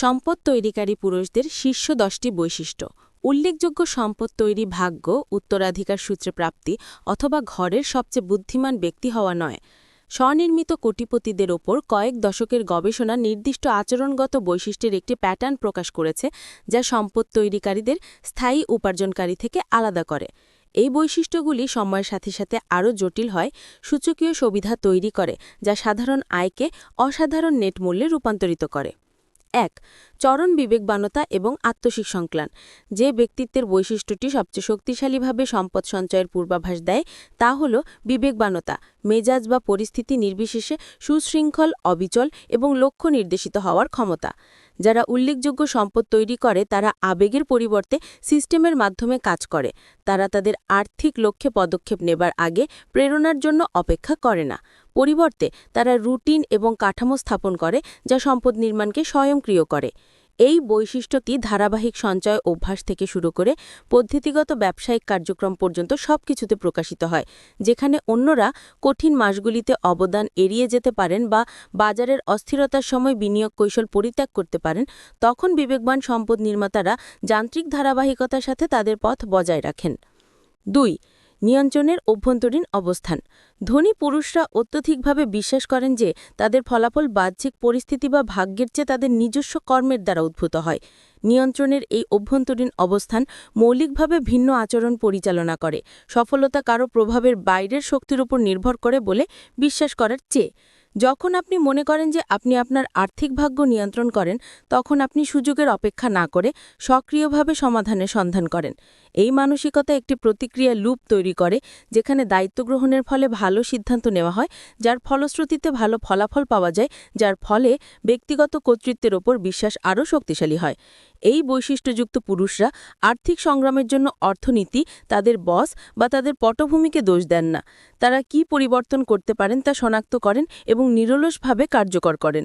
সম্পদ তৈরিকারী পুরুষদের শীর্ষ দশটি বৈশিষ্ট্য। উল্লেখযোগ্য সম্পদ তৈরি ভাগ্য, উত্তরাধিকার সূত্রে প্রাপ্তি অথবা ঘরের সবচেয়ে বুদ্ধিমান ব্যক্তি হওয়া নয়। স্বনির্মিত কোটিপতিদের ওপর কয়েক দশকের গবেষণা নির্দিষ্ট আচরণগত বৈশিষ্ট্যের একটি প্যাটার্ন প্রকাশ করেছে, যা সম্পদ তৈরিকারীদের স্থায়ী উপার্জনকারী থেকে আলাদা করে। এই বৈশিষ্ট্যগুলি সময়ের সাথে সাথে আরও জটিল হয়, সূচকীয় সুবিধা তৈরি করে, যা সাধারণ আয়কে অসাধারণ নেট মূল্যে রূপান্তরিত করে। এক চরণ বিবেকবানতা এবং আত্মশিক সংক্লান। যে ব্যক্তিত্বের বৈশিষ্ট্যটি সবচেয়ে শক্তিশালীভাবে সম্পদ সঞ্চয়ের পূর্বাভাস দেয়, তা হল বিবেকবানতা। মেজাজ বা পরিস্থিতি নির্বিশেষে সুশৃঙ্খল, অবিচল এবং লক্ষ্য নির্দেশিত হওয়ার ক্ষমতা। যারা উল্লেখযোগ্য সম্পদ তৈরি করে, তারা আবেগের পরিবর্তে সিস্টেমের মাধ্যমে কাজ করে। তারা তাদের আর্থিক লক্ষ্যে পদক্ষেপ নেবার আগে প্রেরণার জন্য অপেক্ষা করে না। পরিবর্তে, তারা রুটিন এবং কাঠামো স্থাপন করে, যা সম্পদ নির্মাণকে স্বয়ংক্রিয় করে। এই বৈশিষ্ট্যটি ধারাবাহিক সঞ্চয় অভ্যাস থেকে শুরু করে পদ্ধতিগত ব্যবসায়িক কার্যক্রম পর্যন্ত সবকিছুতে প্রকাশিত হয়, যেখানে অন্যরা কঠিন মাসগুলিতে অবদান এড়িয়ে যেতে পারেন বা বাজারের অস্থিরতার সময় বিনিয়োগ কৌশল পরিত্যাগ করতে পারেন, তখন বিবেকবান সম্পদ নির্মাতারা যান্ত্রিক ধারাবাহিকতার সাথে তাদের পথ বজায় রাখেন। দুই নিয়ন্ত্রণের অভ্যন্তরীণ অবস্থান। ধনী পুরুষরা অত্যধিকভাবে বিশ্বাস করেন যে তাদের ফলাফল বাহ্যিক পরিস্থিতি বা ভাগ্যের চেয়ে তাদের নিজস্ব কর্মের দ্বারা উদ্ভূত হয়। নিয়ন্ত্রণের এই অভ্যন্তরীণ অবস্থান মৌলিকভাবে ভিন্ন আচরণ পরিচালনা করে। সফলতা কারও প্রভাবের বাইরের শক্তির উপর নির্ভর করে বলে বিশ্বাস করার চেয়ে। যখন আপনি মনে করেন যে আপনি আপনার আর্থিক ভাগ্য নিয়ন্ত্রণ করেন, তখন আপনি সুযোগের অপেক্ষা না করে সক্রিয়ভাবে সমাধানের সন্ধান করেন। এই মানসিকতা একটি প্রতিক্রিয়া লুপ তৈরি করে, যেখানে দায়িত্ব গ্রহণের ফলে ভালো সিদ্ধান্ত নেওয়া হয়, যার ফলশ্রুতিতে ভালো ফলাফল পাওয়া যায়, যার ফলে ব্যক্তিগত কর্তৃত্বের ওপর বিশ্বাস আরও শক্তিশালী হয়। এই বৈশিষ্ট্যযুক্ত পুরুষরা আর্থিক সংগ্রামের জন্য অর্থনীতি, তাদের বস বা তাদের পটভূমিকে দোষ দেন না। তারা কি পরিবর্তন করতে পারেন তা শনাক্ত করেন এবং নিরলসভাবে কার্যকর করেন।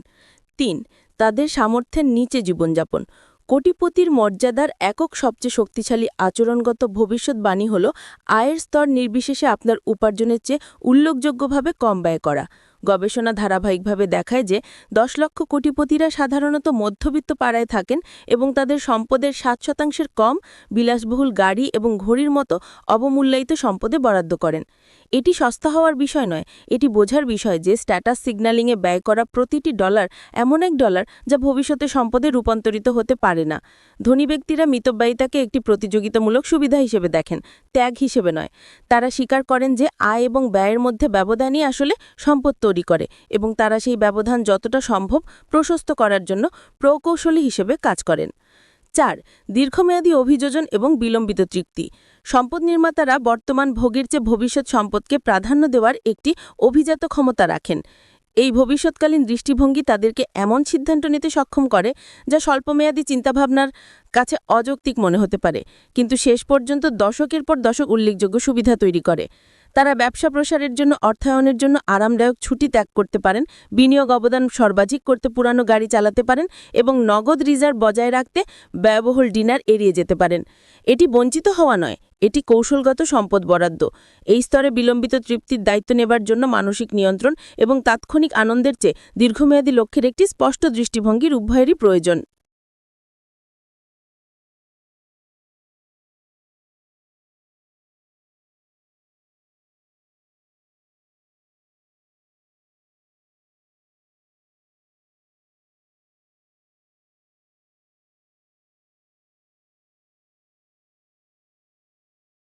তিন, তাদের সামর্থ্যের নিচে জীবনযাপন। কোটিপতির মর্যাদার একক সবচেয়ে শক্তিশালী আচরণগত ভবিষ্যৎবাণী হল আয়ের স্তর নির্বিশেষে আপনার উপার্জনের চেয়ে উল্লেখযোগ্যভাবে কম ব্যয় করা। গবেষণা ধারাবাহিকভাবে দেখায় যে দশ লক্ষ কোটিপতিরা সাধারণত মধ্যবিত্ত পাড়ায় থাকেন এবং তাদের সম্পদের সাত শতাংশের কম, বিলাসবহুল গাড়ি এবং ঘড়ির মতো অবমূল্যায়িত সম্পদে বরাদ্দ করেন। এটি সস্তা হওয়ার বিষয় নয়, এটি বোঝার বিষয় যে স্ট্যাটাস সিগন্যালিংয়ে ব্যয় করা প্রতিটি ডলার এমন এক ডলার যা ভবিষ্যতে সম্পদে রূপান্তরিত হতে পারে না। ধনী ব্যক্তিরা মিতব্যয়িতাকে একটি প্রতিযোগিতামূলক সুবিধা হিসেবে দেখেন, ত্যাগ হিসেবে নয়। তারা স্বীকার করেন যে আয় এবং ব্যয়ের মধ্যে ব্যবধানই আসলে সম্পদ তৈরি করে এবং তারা সেই ব্যবধান যতটা সম্ভব প্রশস্ত করার জন্য প্রকৌশলী হিসেবে কাজ করেন। চার, দীর্ঘমেয়াদী অভিযোজন এবং বিলম্বিত তৃপ্তি। সম্পদ নির্মাতারা বর্তমান ভোগের চেয়ে ভবিষ্যৎ সম্পদকে প্রাধান্য দেওয়ার একটি অভিজাত ক্ষমতা রাখেন। এই ভবিষ্যৎকালীন দৃষ্টিভঙ্গি তাদেরকে এমন সিদ্ধান্ত নিতে সক্ষম করে যা স্বল্পমেয়াদী চিন্তাভাবনার কাছে অযৌক্তিক মনে হতে পারে, কিন্তু শেষ পর্যন্ত দশকের পর দশক উল্লেখযোগ্য সুবিধা তৈরি করে। তারা ব্যবসা প্রসারের জন্য, অর্থায়নের জন্য আরামদায়ক ছুটি ত্যাগ করতে পারেন, বিনিয়োগ অবদান সর্বাধিক করতে পুরানো গাড়ি চালাতে পারেন এবং নগদ রিজার্ভ বজায় রাখতে ব্যয়বহুল ডিনার এড়িয়ে যেতে পারেন। এটি বঞ্চিত হওয়া নয়, এটি কৌশলগত সম্পদ বরাদ্দ। এই স্তরে বিলম্বিত তৃপ্তির দায়িত্ব নেবার জন্য মানসিক নিয়ন্ত্রণ এবং তাৎক্ষণিক আনন্দের চেয়ে দীর্ঘমেয়াদী লক্ষ্যের একটি স্পষ্ট দৃষ্টিভঙ্গির উভয়েরই প্রয়োজন।